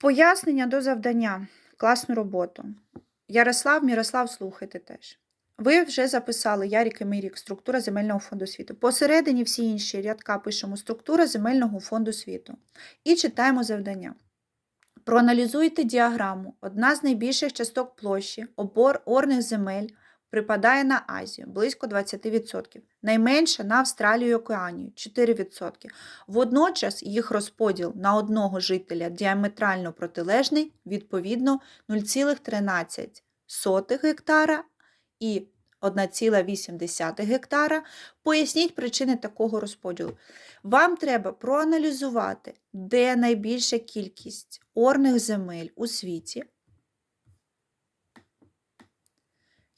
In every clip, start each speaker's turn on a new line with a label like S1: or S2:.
S1: Пояснення до завдання. Класну роботу. Ярослав, Мірослав, слухайте теж. Ви вже записали Ярік і Мирік, структура земельного фонду світу. Посередині всі інші рядка пишемо структура земельного фонду світу. І читаємо завдання. Проаналізуйте діаграму. Одна з найбільших часток площі обор орних земель припадає на Азію близько 20%, найменша на Австралію і Океанію 4%. Водночас їх розподіл на одного жителя діаметрально протилежний, відповідно 0,13 гектара і 1,8 гектара. Поясніть причини такого розподілу. Вам треба проаналізувати, де найбільша кількість орних земель у світі.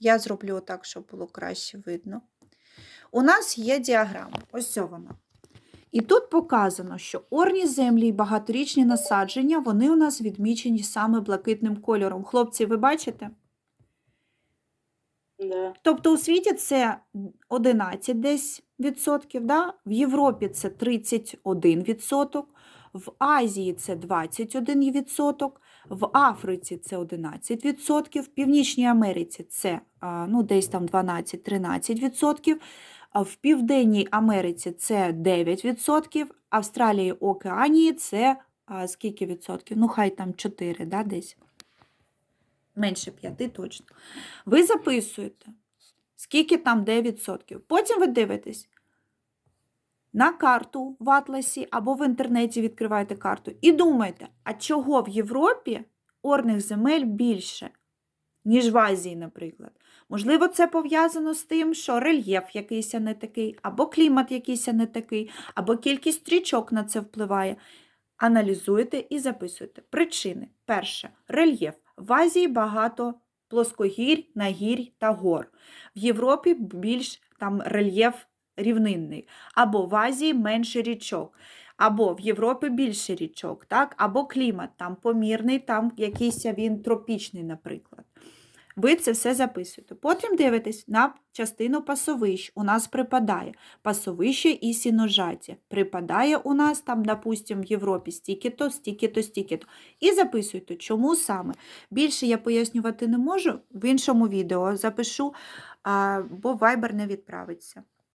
S1: Я зроблю так, щоб було краще видно. У нас є діаграма. Ось ця вона. І тут показано, що орні землі і багаторічні насадження, вони у нас відмічені саме блакитним кольором. Хлопці, ви бачите?
S2: Да.
S1: Тобто у світі це 11 десь відсотків, да? в Європі це 31 відсоток, в Азії це 21 відсоток, в Африці це 11 відсотків, в Північній Америці це ну, десь там 12-13 відсотків, а в Південній Америці це 9 відсотків, Австралії, Океанії це скільки відсотків? Ну, хай там 4, да, десь. Менше 5 точно. Ви записуєте, скільки там де відсотків. Потім ви дивитесь на карту в Атласі або в інтернеті відкриваєте карту і думаєте, а чого в Європі орних земель більше, ніж в Азії, наприклад. Можливо, це пов'язано з тим, що рельєф якийсь не такий, або клімат якийсь не такий, або кількість стрічок на це впливає. Аналізуєте і записуєте. Причини. Перше рельєф. В Азії багато плоскогірь, нагірь та гор. В Європі більш там рельєф рівнинний. Або в Азії менше річок, або в Європі більше річок, так? або клімат там помірний, там якийсь він тропічний, наприклад. Ви це все записуєте. Потім дивитесь на частину пасовищ. У нас припадає пасовище і сіножаття. Припадає у нас там, допустимо, в Європі стільки-то, стільки-то, стільки-то. І записуйте, чому саме. Більше я пояснювати не можу, в іншому відео запишу, бо Viber не відправиться.